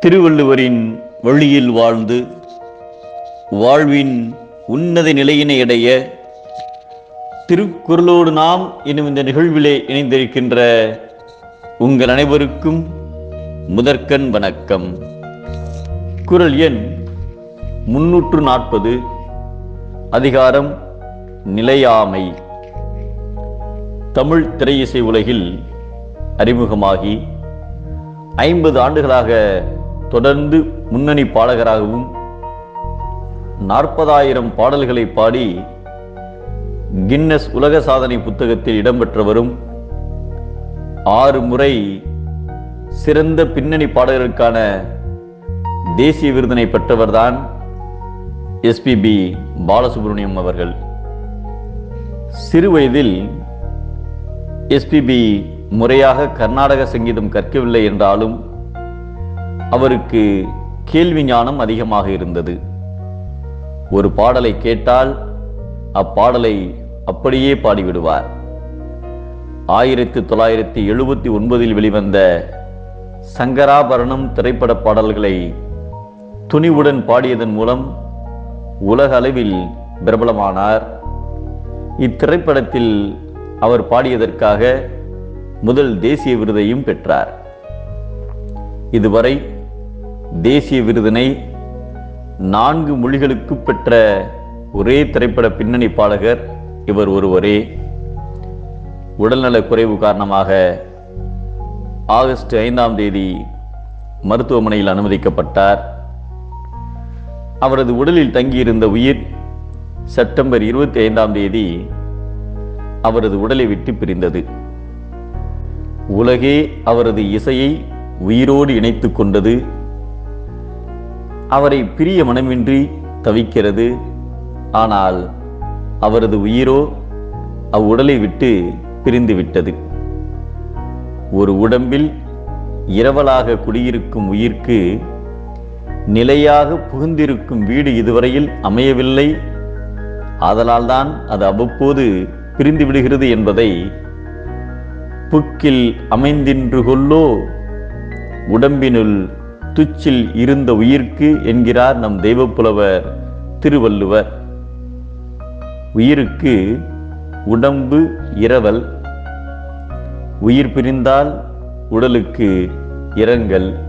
திருவள்ளுவரின் வழியில் வாழ்ந்து வாழ்வின் உன்னத நிலையினை அடைய திருக்குறளோடு நாம் எனும் இந்த நிகழ்விலே இணைந்திருக்கின்ற உங்கள் அனைவருக்கும் முதற்கண் வணக்கம். குறள் எண் முன்னூற்று நாற்பது அதிகாரம் நிலையாமை. தமிழ் திரையிசை உலகில் அறிமுகமாகி ஐம்பது ஆண்டுகளாக தொடர்ந்து முன்னணி பாடகராகவும் நாற்பதாயிரம் பாடல்களை பாடி கின்னஸ் உலக சாதனை புத்தகத்தில் இடம்பெற்றவரும் ஆறு முறை சிறந்த பின்னணி பாடகருக்கான தேசிய விருதினை பெற்றவர்தான் எஸ்பிபி பாலசுப்ரமணியம் அவர்கள். சிறுவயதில் எஸ்பிபி முறையாக கர்நாடக சங்கீதம் கற்கவில்லை என்றாலும் அவருக்கு கேள்வி ஞானம் அதிகமாக இருந்தது. ஒரு பாடலை கேட்டால் அப்பாடலை அப்படியே பாடிவிடுவார். ஆயிரத்தி தொள்ளாயிரத்தி எழுபத்தி ஒன்பதில் வெளிவந்த சங்கராபரணம் திரைப்பட பாடல்களை துணிவுடன் பாடியதன் மூலம் உலக அளவில் பிரபலமானார். இத்திரைப்படத்தில் அவர் பாடியதற்காக முதல் தேசிய விருதையும் பெற்றார். இதுவரை தேசிய விருதினை நான்கு மொழிகளுக்கு பெற்ற ஒரே திரைப்பட பின்னணி பாடகர் இவர் ஒருவரே. உடல்நலக் குறைவு காரணமாக ஆகஸ்ட் ஐந்தாம் தேதி மருத்துவமனையில் அனுமதிக்கப்பட்டார். அவரது உடலில் தங்கியிருந்த உயிர் செப்டம்பர் இருபத்தி ஐந்தாம் தேதி அவரது உடலை விட்டு பிரிந்தது. உலகே அவரது இசையை உயிரோடு இணைத்துக் கொண்டது. அவரை பிரிய மனமின்றி தவிக்கிறது. ஆனால் அவரது உயிரோ அவ்வுடலை விட்டு பிரிந்துவிட்டது. ஒரு உடம்பில் இரவலாக குடியிருக்கும் உயிர்க்கு நிலையாக புகுந்திருக்கும் வீடு இதுவரையில் அமையவில்லை. ஆதலால்தான் அது அவ்வப்போது பிரிந்து விடுகிறது என்பதை புக்கில் அமைந்தின்று கொள்ளோ உடம்பினுள் துச்சில் இருந்த உயிர்க்கு என்கிறார் நம் தெய்வப்புலவர் திருவள்ளுவர். உயிருக்கு உடம்பு இரவல் உயிர் பிரிந்தால் உடலுக்கு இரங்கல்.